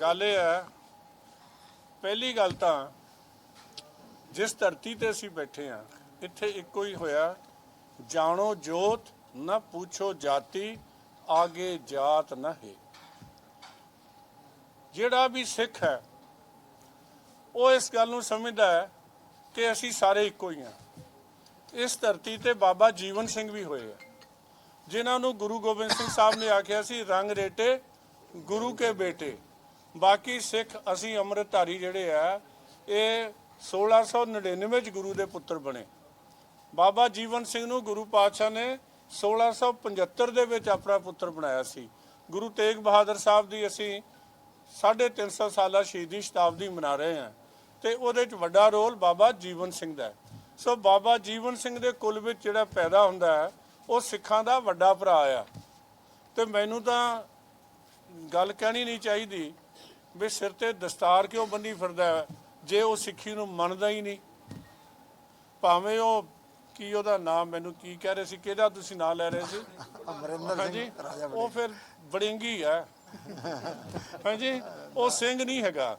ਗੱਲ ਇਹ ਹੈ, ਪਹਿਲੀ ਗੱਲ ਤਾਂ ਜਿਸ ਧਰਤੀ ਤੇ ਅਸੀਂ ਬੈਠੇ ਆ ਇੱਥੇ ਇੱਕੋ ਹੀ ਹੋਇਆ, ਜਾਣੋ ਜੋਤ, ਨਾ ਪੁੱਛੋ ਜਾਤੀ, ਆਗੇ ਜਾਤ ਨਾ ਹੈ। ਜਿਹੜਾ ਵੀ ਸਿੱਖ ਹੈ, ਉਹ ਇਸ ਗੱਲ ਨੂੰ ਸਮਝਦਾ ਹੈ ਕਿ ਅਸੀਂ ਸਾਰੇ ਇੱਕੋ ਹੀ ਹਾਂ। ਇਸ ਧਰਤੀ ਤੇ ਬਾਬਾ ਜੀਵਨ ਸਿੰਘ ਵੀ ਹੋਏ ਆ, ਜਿਨ੍ਹਾਂ ਨੂੰ ਗੁਰੂ ਗੋਬਿੰਦ ਸਿੰਘ ਸਾਹਿਬ ਨੇ ਆਖਿਆ ਸੀ, ਰੰਗ ਰੇਟੇ, ਗੁਰੂ ਕੇ ਬੇਟੇ। ਬਾਕੀ ਸਿੱਖ ਅਸੀਂ ਅੰਮ੍ਰਿਤਧਾਰੀ ਜਿਹੜੇ ਆ, ਇਹ 1699 ਚ ਗੁਰੂ ਦੇ ਪੁੱਤਰ ਬਣੇ। ਬਾਬਾ ਜੀਵਨ ਸਿੰਘ ਨੂੰ ਗੁਰੂ ਪਾਤਸ਼ਾਹ ਨੇ 1675 ਦੇ ਵਿੱਚ ਆਪਣਾ ਪੁੱਤਰ ਬਣਾਇਆ ਸੀ। ਗੁਰੂ ਤੇਗ ਬਹਾਦਰ ਸਾਹਿਬ ਦੀ ਅਸੀਂ 350 ਸਾਲਾ ਸ਼ਹੀਦੀ ਸ਼ਤਾਬਦੀ ਮਨਾ ਰਹੇ ਹਾਂ ਤੇ ਉਹਦੇ ਚ ਵੱਡਾ ਰੋਲ ਬਾਬਾ ਜੀਵਨ ਸਿੰਘ ਦਾ ਸੋ ਬਾਬਾ ਜੀਵਨ ਸਿੰਘ ਦੇ ਕੁਲ ਵਿੱਚ ਜਿਹੜਾ ਪੈਦਾ ਹੁੰਦਾ ਹੈ, ਉਹ ਸਿੱਖਾਂ ਦਾ ਵੱਡਾ ਭਰਾ ਆ। ਤੇ ਮੈਨੂੰ ਤਾਂ ਗੱਲ ਕਹਿਣੀ ਨਹੀਂ ਚਾਹੀਦੀ ਵੀ ਸਿਰ ਤੇ ਦਸਤਾਰ ਕਿਉਂ ਬੰਨੀ ਫਿਰਦਾ ਜੇ ਉਹ ਸਿੱਖੀ ਨੂੰ ਮੰਨਦਾ ਹੀ ਨਹੀਂ ਭਾਵੇਂ ਉਹ ਕੀ ਉਹਦਾ ਨਾਮ ਮੈਨੂੰ ਕੀ ਕਹਿ ਰਹੇ ਸੀ ਕਿਹਦਾ ਤੁਸੀਂ ਨਾਂ ਲੈ ਰਹੇ ਸੀ? ਅਮਰਿੰਦਰ ਸਿੰਘ ਰਾਜਾ ਉਹ ਫਿਰ ਬੜਿੰਗੀ ਹੈ। ਹਾਂਜੀ ਉਹ ਸਿੰਘ ਨਹੀਂ ਹੈਗਾ।